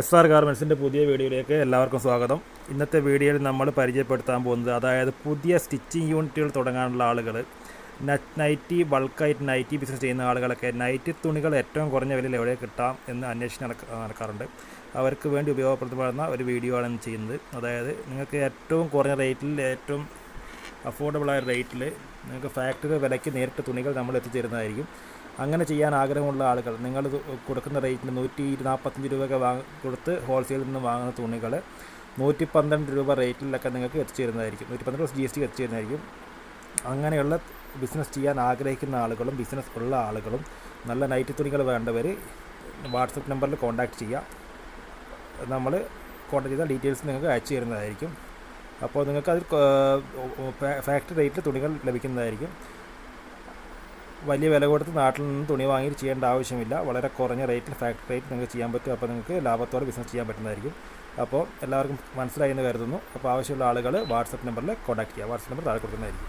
S R ഗാർമെൻസിന്റെ പുതിയ വീഡിയോയിലേക്ക് എല്ലാവർക്കും സ്വാഗതം. ഇന്നത്തെ വീഡിയോയിൽ നമ്മൾ പരിചയപ്പെടുത്താൻ പോകുന്നത് അതായത് പുതിയ സ്റ്റിച്ചിങ് യൂണിറ്റുകൾ തുടങ്ങാനുള്ള ആളുകൾ നൈറ്റി ബൾക്കായിട്ട് നൈറ്റി ബിസിനസ് ചെയ്യുന്ന ആളുകളൊക്കെ നൈറ്റി തുണികൾ ഏറ്റവും കുറഞ്ഞ വിലയിൽ എവിടെ കിട്ടാം എന്ന് അന്വേഷിച്ച് നടക്കാറുണ്ട്. അവർക്ക് വേണ്ടി ഉപയോഗപ്രദമാകുന്ന ഒരു വീഡിയോ ആണ് ചെയ്യുന്നത്. അതായത് നിങ്ങൾക്ക് ഏറ്റവും കുറഞ്ഞ റേറ്റിൽ ഏറ്റവും അഫോർഡബിളായ റേറ്റിൽ നിങ്ങൾക്ക് ഫാക്ടറി വിലയ്ക്ക് നേരിട്ട് തുണികൾ നമ്മൾ എത്തിച്ചേരുന്നതായിരിക്കും. അങ്ങനെ ചെയ്യാൻ ആഗ്രഹമുള്ള ആളുകൾ നിങ്ങൾ കൊടുക്കുന്ന റേറ്റിന് നൂറ്റി നാൽപ്പത്തഞ്ച് രൂപയൊക്കെ വാങ്ങ കൊടുത്ത് ഹോൾസെയിലിൽ നിന്ന് വാങ്ങുന്ന തുണികൾ നൂറ്റി പന്ത്രണ്ട് രൂപ റേറ്റിലൊക്കെ നിങ്ങൾക്ക് എത്തിച്ചേരുന്നതായിരിക്കും. നൂറ്റി പന്ത്രണ്ട് ജി എസ് ടി എത്തിച്ചേരുന്നതായിരിക്കും. അങ്ങനെയുള്ള ബിസിനസ് ചെയ്യാൻ ആഗ്രഹിക്കുന്ന ആളുകളും ബിസിനസ് ഉള്ള ആളുകളും നല്ല നൈറ്റ് തുണികൾ വേണ്ടവർ വാട്സപ്പ് നമ്പറിൽ കോൺടാക്റ്റ് ചെയ്യുക. നമ്മൾ കോൺടാക്ട് ചെയ്ത ഡീറ്റെയിൽസ് നിങ്ങൾക്ക് അയച്ചു തരുന്നതായിരിക്കും. അപ്പോൾ നിങ്ങൾക്ക് അതിൽ ഫാക്ടറി റേറ്റിൽ തുണികൾ ലഭിക്കുന്നതായിരിക്കും. വലിയ വില കൊടുത്ത് നാട്ടിൽ നിന്ന് തുണി വാങ്ങി ചെയ്യേണ്ട ആവശ്യമില്ല. വളരെ കുറഞ്ഞ റേറ്റിൽ ഫാക്ടറി റേറ്റ് നിങ്ങൾക്ക് ചെയ്യാൻ പറ്റും. അപ്പോൾ നിങ്ങൾക്ക് ലാഭത്തോടെ ബിസിനസ് ചെയ്യാൻ പറ്റുന്നതായിരിക്കും. അപ്പോൾ എല്ലാവർക്കും മനസ്സിലായി എന്ന് കരുതുന്നു. അപ്പോൾ ആവശ്യമുള്ള ആളുകൾ വാട്സപ്പ് നമ്പറിൽ കോൺടാക്ട് ചെയ്യുക. വാട്സപ്പ് നമ്പർ താഴെ കൊടുക്കുന്നതായിരിക്കും.